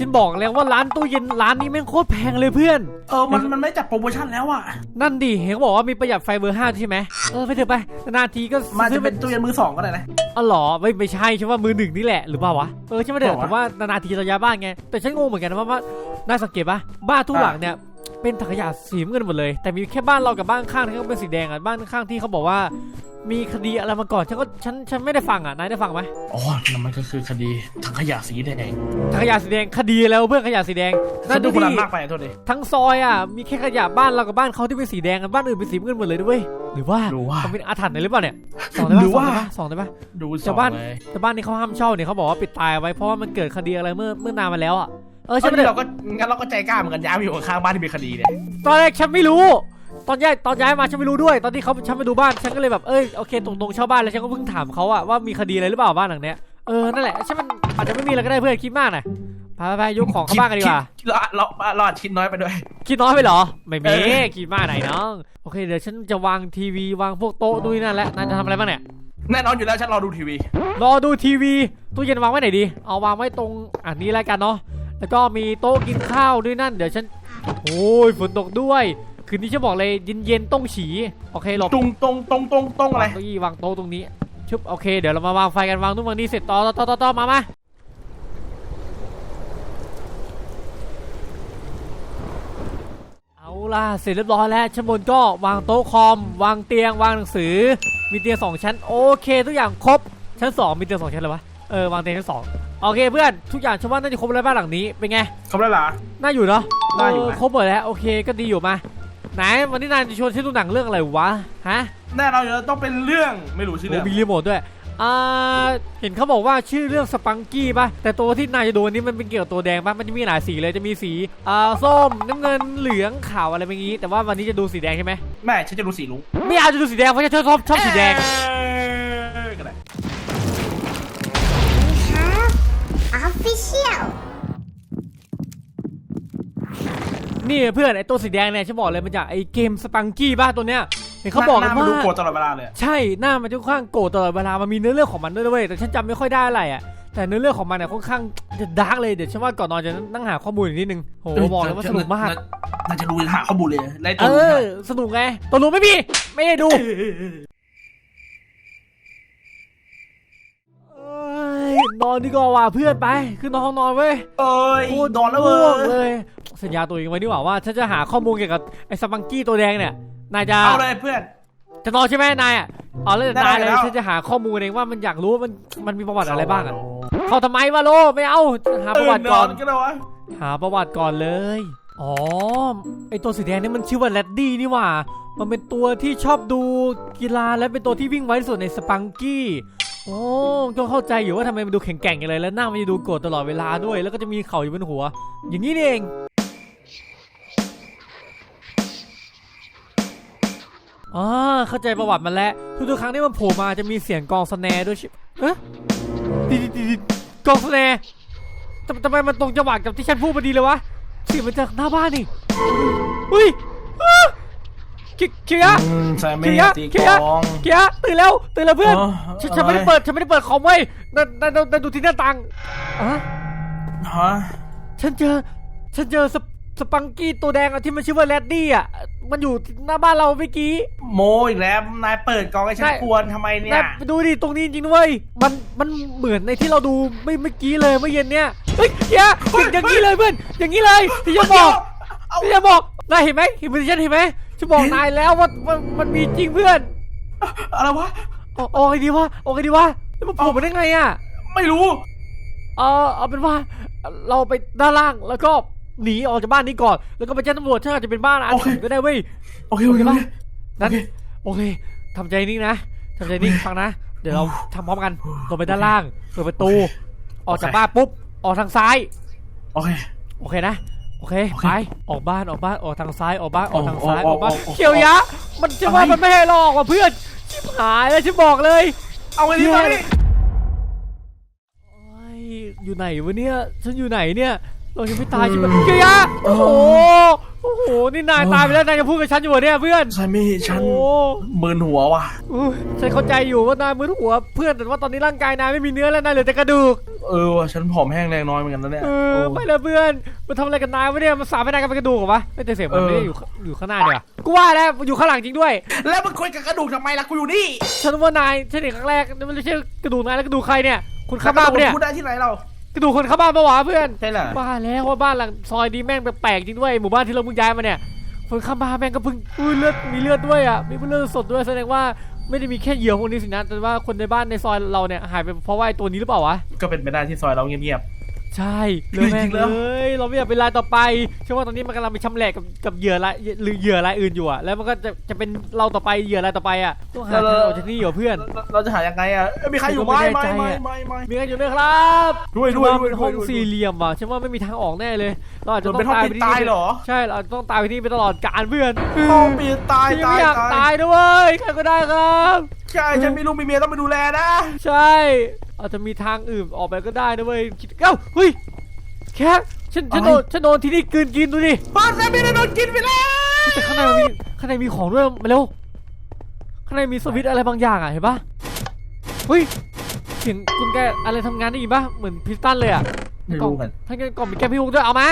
ฉันบอกแล้วว่าร้านตู้เย็นร้านนี้แม่งโคตรแพงเลยเพื่อน เออมันมันไม่จัดโปรโมชั่นแล้วอะ นั่นดิเห็นเขาบอกว่ามีประหยัดไฟเบอร์ห้าใช่ไหมเออไปเถอะไปนาทีก็มันซื้จะอเป็นตู้เย็นมือสองก็ได้นะ อ๋อเหรอไม่ไม่ใช่ฉันว่ามือหนึ่งนี่แหละหรือเปล่าวะเออใช่ไหมเดี๋ยวเปล่าวะแต่ว่านานๆทีเราย้ายบ้านไงแต่ฉันงงเหมือนกันนะว่าว่าน่าสังเกตปะบ้านทุกหลังเนี่ย เป็นถังขยะสีน้ำเงินหมดเลย แต่มีแค่บ้านเรากับบ้านข้างที่เขาเป็นสีแดงอะบ้านข้างที่เขาบอกว่า มีคดีอะไรมาก่อนฉันก็ฉันฉันไม่ได้ฟังอะนายได้ฟังไหมอ๋อนั่นมันก็คือคดีถังขยะสีแดงถังขยะสีแดงคดีแล้วเพื่อนขยะสีแดงฉันดูคนดินั้นมากไปโทษดิทั้งซอยอะมีแค่ขยะบ้านเรากับบ้านเขาที่เป็นสีแดงกันบ้านอื่นเป็นสีน้ำเงินหมดเลยด้วยหรือว่าหรือว่ามันเป็นอาถรรพ์อะไรหรือเปล่าเนี่ยสองได้ปะหรือว่าสองได้ปะดูชาวบ้านสองเลยแต่บ้านนี้เขาห้ามเช่าเนี่ยเขาบอกว่าปิดตายไว้เพราะว่ามันเกิดคดีอะไรเมื่อเมื่อนานมาแล้วอะ เออเออใช่ไหมเราก็งั้นเราก็ใจกล้าเหมือนกันย้ายไปอยู่ข้างๆบ้านที่มีคดีเนี่ยตอนแรกฉันไม่รู้ ตอนย้ายตอนย้ายมาฉันไม่รู้ด้วย ตอนที่เขาฉันไปดูบ้านฉันก็เลยแบบเอ้ยโอเคตรงๆเช่าบ้านแล้วฉันก็เพิ่งถามเขาอะว่ามีคดีอะไรหรือเปล่าบ้านหลังเนี้ยเออนั่นแหละใช่มันอาจจะไม่มีอะไรก็ได้เพื่อนคิดมากนะไปไปไปยกของเข้าบ้านกันดีกว่าคิเราเราเราอาจคิดน้อยไปด้วย คิดน้อยไปเหรอ ไม่มีเออคิดมากไหนน้องโอเคเดี๋ยวฉันจะวางทีวีวางพวกโต๊ะด้วยนั่นแหละนายจะทำอะไรบ้างเนี่ยแน่นอนอยู่แล้วฉันรอดูทีวี รอดูทีวีตู้เย็นวางไว้ไหนดี เอาวางไว้ตรงอันนี้แล้วกันเนาะ แล้วก็มีโต๊ะกินข้าวด้วยนั่น เดี๋ยวฉัน โอ้ยฝนตกด้วย คืนนี้ฉันบอกเลยเย็นๆต้องฉีโอเคหลบตรงตรงตรงตรงตรงอะไรวางเก้าอี้วางโต๊ะตรงนี้ชุบโอเคเดี๋ยวเรามาวางไฟกันวางนู่นวางนี่เสร็จต่อต่อต่อต่อต่อมามาเอาล่ะเสร็จเรียบร้อยแล้วชั้นบนก็วางโต๊ะคอม วางเตียงวางหนังสือ มีเตียงสองชั้นโอเค ทุกอย่างครบชั้นสองมีเตียงสองชั้นเลยวะเออวางเตียงชั้นสอง โอเคเพื่อนทุกอย่างฉันว่าน่าจะครบแล้วบ้านหลังนี้เป็นไงครบแล้วเหรอ น่าอยู่เนาะน่าอยู่เครบหมดแล้วโอเคก็ดีอยู่มาไหนวันนี้นายจะชวนฉันดูหนังเรื่องอะไรวะฮะแน่นอนอยู่แล้วต้องเป็นเรื่องไม่รู้ชื่อโอ้เรื่องมีรีโมทด้วยอ่าเห็นเขาบอกว่าชื่อเรื่องสปังกี้ป่ะแต่ตัวที่นายจะดูอันนี้มันเป็นเกี่ยวกับตัวแดงป่ะมันจะมีหลายสีเลยจะมีสีอ่าส้มน้ำเงินเหลืองขาวอะไรแบบนี้ แต่ว่าวันนี้จะดูสีแดงใช่ไหมแม่ฉันจะดูสีลุงไม่เอาจะดูสีแดงเพราะฉันชอบชอบสีแดง เอ้ยก็ได้ Official นี่เพื่อนไอตัวสีแดงเนี่ยฉันบอกเลยมันจากไอเกมสปังกี้ป่ะตัวเนี้ยเห็นเขาบอกหกันน้ามันดูว่า โกรธตลอดเวลาเลยอะใช่หน้ามันจะค่อนข้างโกรธตลอดเวลามันมีเนื้อเรื่องของมันด้วยนะเว้ยแต่ฉันจำไม่ค่อยได้อะไรอะแต่เนื้อเรื่องของมันเนี่ยค่อนข้างจะดาร์กเลยเดี๋ยวฉันว่าก่อนนอนจะนั่งหาข้อมูลอีกนิดนึงโหบอกเลยว่าสนุกมาก น่าจะดูหาข้อมูลเลยไล่เอตัวลุงอได้สนุกไงตัวรู้ไม่มี ไม่ได้ดูเอ้ย นอนดีกว่าว่ะเพื่อนไปขึ้นนอนห้องนอนเว้ยเอ้ยโคตรนอนแล้วเว้ง่วงยเลย สัญญาตัวเองไว้ดีกว่าว่าฉันจะหาข้อมูลเกี่ยวกับไอ้สปังกี้ตัวแดงเนี่ยนายจะเอาเลยเพื่อน จะนอนใช่ไหมนายอะเอาเลยได้นายเลยแล้ว ฉันจะหาข้อมูลเองว่ามันอยากรู้ว่ามันมันมีประวัติอะไรบ้างอะเขาทำไมวะโลไม่เอาหาประวัติก่อนตื่นนอนก็ได้วะหาประวัติก่อนเลย อ๋อ ไอตัวสีแดงนี่มันชื่อว่าแรดดี้นี่หว่า มันเป็นตัวที่ชอบดูกีฬาและเป็นตัวที่วิ่งไวที่สุดในสปังกี้ โอ้ก็เข้าใจอยู่ว่าทำไมมันดูแข็งแกร่งอย่างไรแล้วหน้ามันจะดูโกรธตลอดเวลาด้วย แล้วก็จะมีเข่าอยู่บนหัว อย่างนี้นี่เอง อ๋อ เข้าใจประวัติมันแล้ว ทุกๆครั้งที่มันโผล่มาจะมีเสียงกองสแนด้วยช่เอ๊ะดิดิดิดกองสแนร์ทำทำไมมันตรงจังหวะกับที่ฉันพูดพอดีเลยวะเสียงมันจากหน้าบ้านนี่อุ้ยอ เคียเคียอืมใช่ไม่เคียตีเคีกยลองเคียตื่นแล้วตื่นแล้วเพื่อนอ๋อฉันฉันไม่ได้เปิดฉันไม่ได้เปิดคอมไว้นั่นนั่นนั่นนั่นดูที่หน้าต่างอะฮะฉันเจอฉันเจอสปสปังกี้ตัวแดงอะที่มันชื่อว่าแรดดี้อะมันอยู่หน้าบ้านเราเมื่อกี้ โมอีกแล้วนายเปิดกล่องให้ฉันได้กวนทำไมเนี่ย นะดูดิตรงนี้จริงๆด้วยมันมันเหมือนในที่เราดูไม่เมื่อกี้เลยเมื่อเย็นเนี่ยเฮ้ยเคียอย่างอย่างนี้เลยเพื่อนอย่างนี้เลยที่จะบอก เอา พี่จะบอกนายเห็นไหมเห็นมือฉันเห็นไหม ฉันบอกนายแล้วว่าว่ามันมีจริงเพื่อนอะไรวะ เอาเอาไงดีวะเอาไงดีวะแล้วมันโผล่มาได้ไงอะ ไม่รู้ เออเอาเป็นว่าเราไปด้านล่างแล้วก็หนีออกจากบ้านนี้ก่อน แล้วก็ไปแจ้งตำรวจถ้าอาจจะเป็นบ้านอาโอเคถรรพ์ก็ได้เว้ย โอเคโอเคโอเค นั้นโอเคโอเคทำใจนิ่งนะทำใจนิ่งฟังนะ เดี๋ยวเราทำพร้อมกันลงไปด้านล่างเปิดประตู ออกจากบ้านปุ๊บ ออกทางซ้าย โอเค โอเคนะ โอเคโอเคไปออกบ้านออกบ้านออกทางซ้ายออกบ้านออกทางซ้ายโอ้ออกบ้านโอ้โอ้เขียวยะ มันจะว่าอะไรมันไม่ให้เราออกว่ะเพื่อนชิบหายแล้วฉันบอกเลย เอาไงดีตอนนี้โอ้ยอยู่ไหนวะเนี่ยฉันอยู่ไหนเนี่ย เรายังไม่ตายใช่ไหมเกียร์โอ้โหโอ้โหนี่นายตายไปแล้วนายจะพูดกับฉันอยู่เหรอเนี่ยเพื่อนใช่ไม่ฉันโอ้ มึนหัวว่ะ อุ๊ยฉันเข้าใจอยู่ว่านายมือหัวเพื่อนแต่ว่าตอนนี้ร่างกายนายไม่มีเนื้อแล้วนายเหลือแต่กระดูกเออว่ะฉันผอมแห้งแรงน้อยเหมือนกันนะเนี่ยเออโไปแล้วเพื่อนมันทำอะไรกับนายวะเนี่ยมันสาบไม่ได้กันเป็นกระดูกเหรอวะไม่แต่เสียงมันเออ ไม่ได้อยู่ข้างอยู่ข้างหน้าเดียวกูว่าแล้วอยู่ข้างหลังจริงด้วย แล้วมึงคุยกับกระดูกทำไมล่ะกูอยู่นี่ฉันว่านายฉันเห็นครั้งแรกนี่มันไม่ใช่กระดูกนายแล้วกระดูกใครเนี่ย คุณข้างบ้านปะเนี่ย พูดได้ที่ไหนเรา กระดูกคนข้างบ้านปะวะเพื่อนใช่เหรอว่าแล้วว่าบ้านหลังซอยนี้แม่งแปลกๆจริงด้วยหมู่บ้านที่เราเพิ่งย้ายมาเนี่ยคนข้างบ้านแม่งก็เพิ่งอุ้ยเลือดมีเลือดด้วยอะมีเลือดสดด้วยแสดงว่าไม่ได้มีแค่เหยื่อพวกนี้สินะแต่ว่าคนในบ้านในซอยเราเนี่ยหายไปเพราะว่าไอ้ตัวนี้หรือเปล่าวะก็เป็นไปได้ที่ซอยเราเงียบ ใช่เรื่องแม่จริงงๆแล้วเลยเราไม่อยากเป็นรายต่อไปเชื่อว่าตอนนี้มันกำลังไปชำแหละกับกับเหยื่อรายหรือเหยื่อรายอื่นอยู่อะแล้วมันก็จะจะเป็นเราต่อไปเหยื่อรายต่อไปอะต้องหาทางออกจากที่นี่เหรอเพื่อนๆเราจะหายังไงอะเอ้ยมีใครอยู่ไหมผมก็ไม่ไม่แน่ใจไม่อะไม่ไม่มีกันอยู่ด้วยครับด้วยด้วยฉันด้วยเป็นห้องด้วยสี่เหลี่ยมอะฉันว่าไม่มีทางออกแน่เลย เราอาจจจะนต้อเป็นงห้องตายปิไปดที่ตายเหรอใช่เราต้องตายไปที่ไปตลอดกาลเพื่อนห้องปิดตายฉันยังตายไม่อยากตาตายยด้วยใครก็ได้ครับใช่ฉันมีลูกมีเมียต้องไปดูแลนะ ใช่ อาจจะมีทางอื่นออกไปก็ได้นะเว้ยคิดเอ้าเฮ้ยแค่ฉันฉันโดนฉันโดนที่นี่กลืนกินดูดิบ้านแซมมี่ได้โดนกินไปแล้วแต่ข้างในมันมีข้างในมีของด้วยมาเร็วข้างในมีสวิตช์อะไรบางอย่างอะเห็นปะเฮ้ยเสียงกุญแจอะไรทำงานได้ยินปะเหมือนพิสตันเลยอะไม่กล่องรู้กันทั้างในกล่องมีแก้วพี่ฮุกด้วยเอามา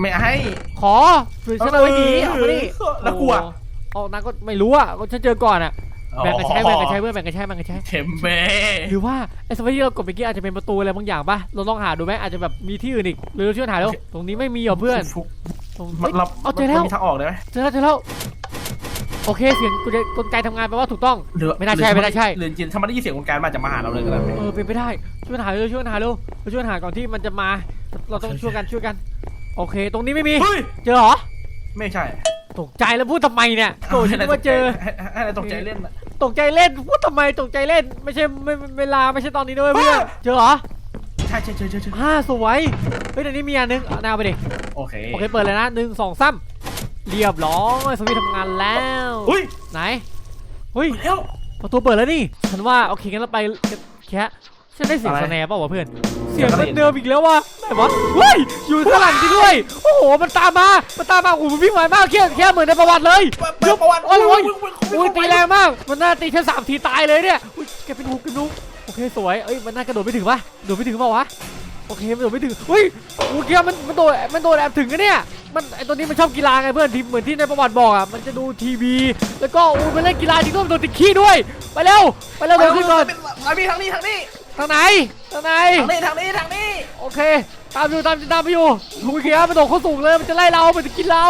ไม่ให้ขอเผื่อฉันเอาไว้ดีเอามาดิแล้วกลัวโอ้เอานางก็ไม่รู้อะก็ฉันเจอก่อนอะ แบ่งกันใช้แบ่งกันใช้เพื่อนแบ่งกันใช้แบ่งกันใช้เข็มเบ้หรือว่าไอ้สวิตช์ที่เรากดเมื่อกี้อาจจะเป็นประตูอะไรบางอย่างปะเราลองหาดูไหมอาจจะแบบมีที่อื่นอีกหรือเราช่วยหาแล้วตรงนี้ไม่มีเหรอเพื่อนฟุกตรงมันเฮ้ยเราเอาเจอแล้วมันมีทางออกได้ไหมเจอแล้วเจอแล้วโอเคเสียงกุญแจกลไกทำงานแปลว่าถูกต้องหรือไม่น่าใช่ไม่น่าใช่หรือจริงถ้ามันได้ยินเสียงคนการมาจะมาหาเราเลยก็ได้ไหมเออเป็นไปได้ช่วยกันหาเร็วช่วยกันหาเร็วเราช่วยกันหาก่อนที่มันจะมา เราต้องช่วยกันช่วยกัน โอเค ตรงนี้ไม่มีเฮ้ยเจอเหรอไม่ใช่ ตกใจแล้วพูดทำไมเนี่ยโตฉันนึกว่าเจอให้ให้ให้อะไรตกใจเล่นน่ะตกใจเล่นพูดทำไมตกใจเล่น ไม่ใช่ไม่ไม่เวลาไม่ใช่ตอนนี้ด้วยเพื่อนบ้าเจอเหรอใช่ใช่ใช่ใช่ใช่อ่าสวยเฮ้ยเดี๋ยวนี้มีอันนึงเอาหน้าไปดิโอเคโอเคเปิดเลยนะหนึ่งสองสามเรียบร้อยสวิตช์ทำงานแล้วเฮ้ยไหนเฮ้ยแล้วประตูเปิดแล้วนี่ฉันว่าโอเคงั้นเราไปแค่ฉันได้เสียงอะไรสแนร์เปล่าวะเพื่อน เสีเสียยงงอะไรมันเดิมอีกแล้ววะ ไหนวะเฮ้ยอยู่ข้างหลังจริงด้วย โอ้โห มันตามมา มันตามมาโอ้โหมันวิ่งไวมากแค่แค่เหมือนในประวัติเลยเปิดประวัติโอ้ยโอ้ยโอ้โอ้ยตีแรงมาก มันน่าตีแค่สามทีตายเลยเนี่ยอุ้ยแกเป็นหูกระนุกโอเคสวย เอ้ย มันน่ากระโดดไม่ถึงปะโดดไม่ถึงเปล่าวะ โอเค มันโดดไม่ถึงเฮ้ยโอ้ยแกมันมันโดด มันโดดแอบถึงกันเนี่ย มันไอตัวนี้มันชอบกีฬาไงเพื่อนที่เหมือนที่ในประวัติบอกอะ มันจะดูทีวี แล้วก็โอ้ยมันเล่นกีฬาจริงด้วยมันโดดติดขี้ด้วย ไปเร็ว ไปเร็วเร็วขึ้นก่อนทางนี้ทางนี้ทางนี้ ทางไหนทางไหน ทางนี้ทางนี้ทางนี้โอเค ตามอยู่ตามตามไปอยู่ลุยเกียร์มันโดดเข้าสูงเลยมันจะไล่เรา มันจะกินเรา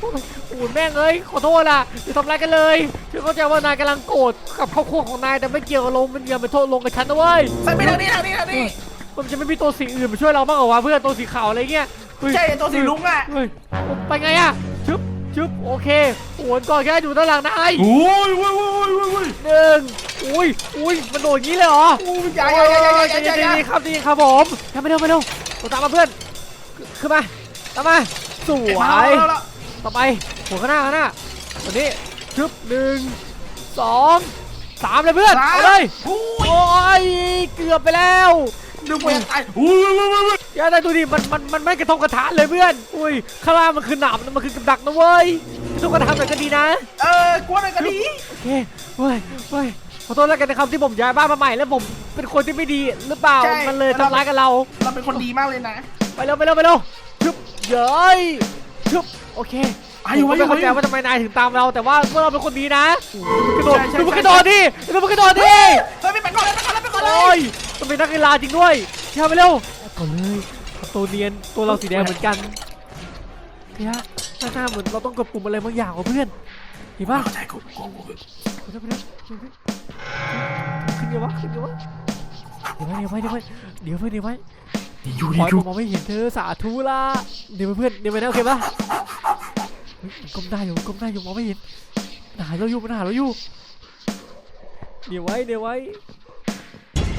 โอ้ยโอ้ยแม่งเอ้ยขอโทษล่ะอย่าทำร้ายกันเลยฉันเข้าใจว่านายกำลังโกรธกับครอบครัวของนายแต่ไม่เกี่ยวกับลงมันอย่าไปโทษลงกับฉันนะเว้ยใส่ไปทางนี้ทางนี้ทางนี้มันจะไม่มีตัวสีอื่นมาช่วยเราบ้างเหรอวะเพื่อนตัวสีขาวอะไรเงี้ยเฮ้ยใช่ตัวสีลุงอะเฮ้ยไปไงอะชึบชึบโอเคโอนก่อนแค่อยู่ด้านหลังนายโอ้ยโอ้ยโอ้ยโอ้ยโอ้ยหนึ่งอุ้ยอุ้ยมันโดดอย่างนี้เลยเหรออย่าอย่าอย่าอย่าอย่าอย่าอย่าดีครับดีครับผมทำไปเร็วไปเร็วตัวตามมาเพื่อนขึ้นมาตามมาสวยต่อไปหัวข้างหน้าข้างหน้าตัวนี้ชึบหนึ่งสองสามเลยเพื่อนเอาเลยโอ้ยโอ้ยเกือบไปแล้วนึกว่าจะตายโอ้ยโอ้ยโอ้ยโอ้ยอย่าได้ดูดิมันมันมันไม่กระทบกระทะเลยเพื่อนอุ้ยข้างล่างมันคือหนามมันคือกับดักนะเว้ย กระทบกระทะหน่อยก็ดีนะ เออกลัวอะไรกันดีโอเคเว้ยเว้ยขอโทษแล้วกันนะครับที่ผมย้ายบ้านมาใหม่แล้วผมเป็นคนที่ไม่ดีหรือเปล่า มันเลยทำร้ายกับเรา เราเป็นคนดีมากเลยนะ ไปเร็วไปเร็วไปเร็วชึบเย้ยชึบโอเคอาผยุมไว้ก็อไม่ยู่ไว้เข้าใจว่าทำไมนายถึงตามเราแต่ว่าพวกเราเป็นคนดีนะกระโดดใช่ใช่ดูมันใช่กระโดดดิดูมันกระโดดดิเฮ้ยไปก่อนเลยไปก่อนเลยไปก่อนเลโอ้ยยมันเป็นนักกีฬาจริงด้วยเที่ยวไปเร็วก่อนเลยตัวเนียนตัวเราสีแดงเหมือนกันเฮีย หน้าหน้าเหมือนเราต้องกดปุ่มอะไรบางอย่างว่ะเพื่อนเห็นปะเข้าใจกูกูกูเดี๋ยวไปเร็วเดี๋ยวไปขึ้นเดี๋ยววะขึ้นเดี๋ยววะเดี๋ยวไว้เดี๋ยวไว้เดี๋ยวไว้เดี๋ยวไว้เดี๋ยวไว้ดีอยู่ดีอให้อยู่มองไม่เห็นเธอสาธุละเดี๋ยวเพื่อนเดี๋ยวไปนะโอเคปะก้มได้อยู่มันก้มได้อยู่มองไม่เห็นมันหาเราอยู่มันหาเราอยู่เดี๋ยวไว้เดี๋ยวไว้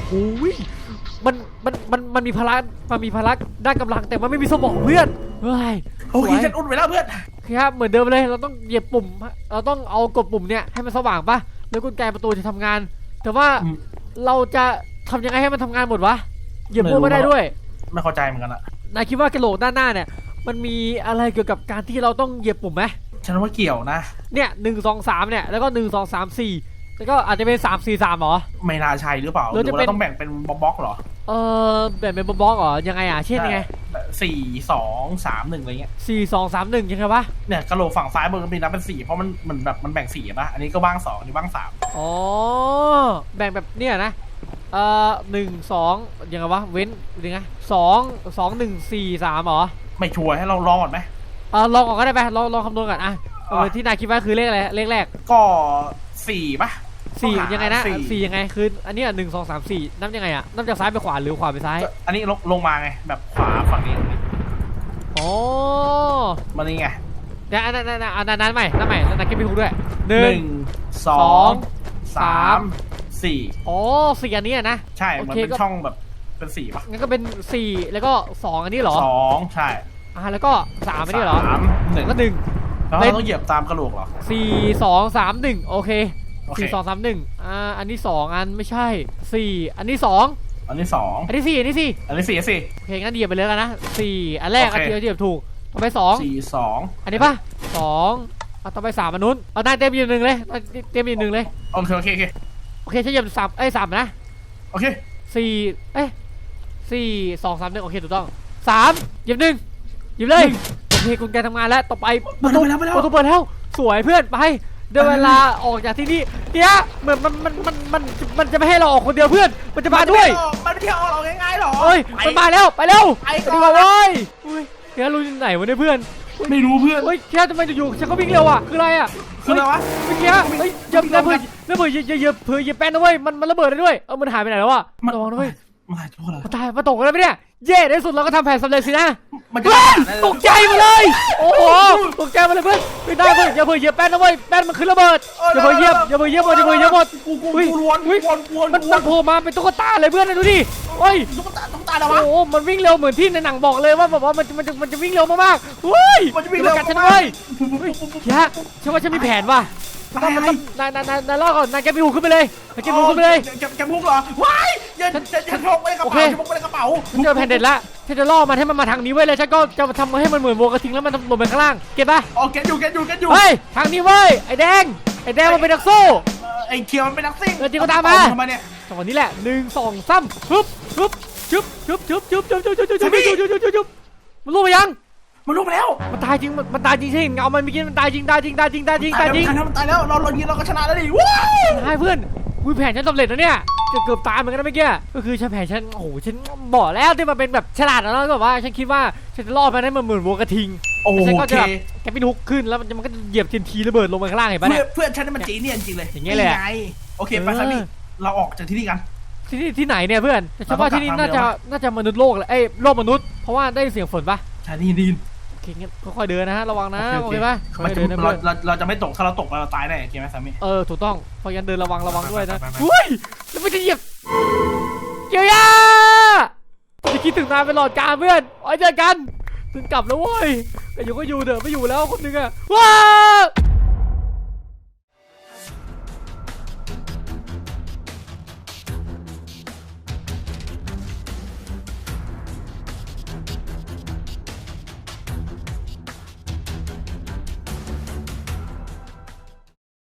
โอ้ยมันมันมันมันมีพลังมันมีพลังด้านกำลังแต่มันไม่มีสมองเพื่อน เฮ้ยโอเคฉันอุ่นไปแล้วเพื่อนครับเหมือนเดิมเลยเราต้องเหยียบปุ่ม เราต้องเอากดปุ่มเนี่ยให้มันสว่างปะแล้วกุญแจประตูจะทำงาน แต่ว่าอืมเราจะทำยังไงให้มันทำงานหมดวะเหยียบปุ่มไม่ได้ด้วย ไม่เข้าใจเหมือนกันอะนายคิดว่ากระโหลกด้านหน้าเนี่ย มันมีอะไรเกี่ยวกับการที่เราต้องเหยียบปุ่มไหมฉันว่าเกี่ยวนะ เนี่ยหนึ่งสองสามเนี่ยแล้วก็หนึ่งสองสามสี่แล้วก็อาจจะเป็นสามสี่สามเหรอ ไม่น่าใช่หรือเปล่าหหรืรืออจะว่าเป็นเราต้องแบ่งเป็นบล็อกๆเหรอ เออแบ่งเป็นบล็อกๆเหรอยังไงอะเช่นยังไง สี่สองสามหนึ่งอะไรเงี้ยสี่สองสามหนึ่งยังไงวะเนี่ยกระโหลกฝั่งซ้ายบนมันมีนับเป็นสี่เพราะมันเหมือนแบบมันแบ่งสี่อะปะอันนี้ก็บ้างสองอันนี้บ้างสามอ๋อแบ่งแบบเนี่ยนะเอ่อหนึ่งสองยังไงวะเว้นยังไงสองสองหนึ่งสี่สามเหรอไม่ชัวร์ให้เราลองก่อนไหมเออลองก่อนก็ได้ไปลองลองคำนวณก่อนอะเอออะที่นายคิดว่าคือเลขอะไรเลขแรกก็สี่ปะสี่ต้องหายังไงนะสี่สี่ยังไงคืออันเนี้ยหนึ่งสองสามสี่นับยังไงอะนับจากซ้ายไปขวาหรือขวาไปซ้ายก็อันนี้ลงลงมาไงแบบขวาฝั่งนี้ อ๋อมันนี่ไงเดี๋ยวอันนั้นอันนั้นอันนั้นใหม่นับใหม่แล้วนับเก็บไปถูกด้วยหหนึ่งนึ่งสสอองงสาสามมสี่อ๋อสี่อันนี้อะนะใช่โอมันเคเป็นก็ช่องแบบเป็นสี่ปะงั้นก็เป็นสี่แล้วก็สองอันนี้เหรอสองใช่อ่าแล้วก็สามอันนี้เหรอสามหนึ่งแล้วหนึ่งแล้วเป็นเราต้องเหยียบตามกระโหลกเหรอสี่สองสามหนึ่งโอเคโอเคสี่สองสามหนึ่งอ่าอันนี้สองอันไม่ใช่สี่อันนี้สอง อันนี้สองอันนี้สี่อันนี้สี่อันนี้สี่สี่โอเคงั้นเหยียบไปเลยกันนะสี่อันแรกโออันเคเดียวเหยียบถูกต่อไปสองสี่สองอันนี้ป่ะสองเอาต่อไปสามอันนู้นเอาได้เต็มอยู่หนึ่งเลยได้เต็มอยู่หนึ่งเลยโอเคโอเคโอเคโอเคฉันเหยียบสามเอ้ยสามนะโอเคสี่เอ้ยสี่สองสามหนึ่งโอเคถูกต้องสามเหยียบหนึ่งเหยียบเลยโอเคกุญแจทำงานแล้วต่อไปไปแล้วไปแล้วไปแล้วประตูเปิดแล้วสวยเพื่อนไป เดี๋ยวเวลาออกจากที่นี่เนี่ยเหมือนมันมันมันมันมันจะไม่ให้เราออกคนเดียวเพื่อน มันจะมาด้วยมันไม่เที่ยวเอาเราง่ายๆหรอเอ้ยไปมันมาแล้วไปเร็วไปไปก่อนดีกว่าเว้ยอุ้ยแค่รู้ที่ไหนวะเนี่ยเพื่อนไม่รู้เพื่อนเฮ้ยแค่ทำไมอยู่ๆฉันก็วิ่งเร็วอะคืออะไรอะคืออะไรวะเมื่อกี้เฮ้ยอย่าอย่าเผื่ออย่าเผื่ออย่าอย่าเผื่ออย่าแป้นนะเว้ยมันมันระเบิดได้ด้วยเออมันหายไปไหนแล้วอะมันระวังนะเว้ย มันหายตัวเหรอมันตายมาตกกันแล้วไหมเนี่ย เย่ในที่สุดเราก็ทำแผนสำเร็จสินะมันจะเฮ้ยได้ตกใจหมาเลย โอ้โหตกใจหมาเลยเพื่อนไม่ได้เพื่อนอย่าเผื่อเหยียบแป้นนะเว้ยแป้นมันขึ้นระเบิดอย่าเผื่อเหยียบอย่าเผื่อเหยียบหมดอย่าเผื่อเหยียบหมดกูกูอุ้ยกูล้วนอุ้ยวนวนมันมันโผล่มาเป็นตุ๊กตาเลยเพื่อนนะดูดิโอ้ยตุ๊กตาตุ๊กตาอะไรโอ้วะโหมันวิ่งเร็วเหมือนที่ในหนังบอกเลยว่าแบบว่ามันมันจะมันจะวิ่งเร็วมากๆเฮ้ยมันจะวิ่งเร็วอย่ามากัดฉันมากเว้ยปุ๊บปุ๊บปุ๊บปุ๊บแย่ฉันว่าฉันมีแผนว่ะ อะไรอะไรนายนายนายนายล่อก่อนนายแกไปหูขึ้นไปเลยนายแกไปหูขึ้นไปเลย แกแกมุกเหรอว้ายอย่าฉันอย่าอย่าพกไว้ในกระโอเค เป๋าอย่าพกไว้ในกระเป๋าฉันเจอแผนเด็ดละฉันจะล่อมันให้มันมาทางนี้เว้ยเลยฉันก็จะทำให้มันเหมือนวัวกระทิงแล้วมันหล่นไปข้างล่างเก็ตปะโอเคอยู่แกอยู่แกอยู่เฮ้ยทางนี้เว้ยไอ้แดงไอ้แดงมันเป็นนักสู้ เอ่อไอ้เคียวมันเป็นนักซิ่งเออจริงก็ตามมาเอทำไมเนี่ย จังหวะนี้แหละหนึ่งสองสามฮึบฮึบชึบชึบชึบชึบชึบชึบชึบชึบชึบชึบชึบชึบชึบมันรู้ไปยัง มันลุกไปแล้วมันตายจริงมันมันตายจริงใช่เงามันเมื่อกี้มันตายจริงตายจริงตายจริงตายจริงตายจริงตายแล้วมันตายแล้วเราเรายิงเราก็ชนะแล้วดิว้ายตายเพื่อนคุยแผนฉันสำเร็จแล้วเนี่ยเกือบเกือบตายเหมือนกันนะเมื่อกี้ก็คือฉันแผนฉันโอ้โหฉันบอกแล้วที่มันเป็นแบบฉลาดนะแล้วแบบว่าฉันคิดว่าฉันจะล่อมันให้มันเหมือนวัวกระทิงโอ้ฉันก็โอเคจะแบบแกไปนุกขึ้นแล้วมันจะมันก็จะเหยียบทีนทีระเบิดลงไปข้างล่างเห็นปะเพื่เนี่อยนเพื่อนฉันนี่มันจีเนียนจริงเลยอย่างเงี้ยเลยอะนี่ไงโอเคไปเออซันนี่เราออกจากที่นี่กันที่นี่ที่ไหนเนี่ยเพื่อนแต่ฉันว่าที่นี่เราต้น่าองกลับจะทางเดิมน่าจะมนุษย์โลกแหละเอ้ยโลกมนุษย์เพราะว่าได้เสียงฝนปะใช่นี่ดีนโอ เคงั้นค่อยๆเดินนะฮะระวังนะโอเค ปะค่มันอยๆจะเดินนะเราเพื่อนเราเราจะไม่ตกถ้าเราตกเราตายแน่โอเคไหมซัมมี่เออถูกต้องเพราะงั้นเดินระวังระวังด้วยนะไปไปไปอุ้ยแล้วมันจะเหยียบเกียวยาจะคิดถึงนายเป็นหลอดกลารเพื่อนไว้เจอกันถึงกลับแล้วเว้ยแต่อยู่ก็อยู่เถอะไม่อยู่แล้วคนหนึงอะว้า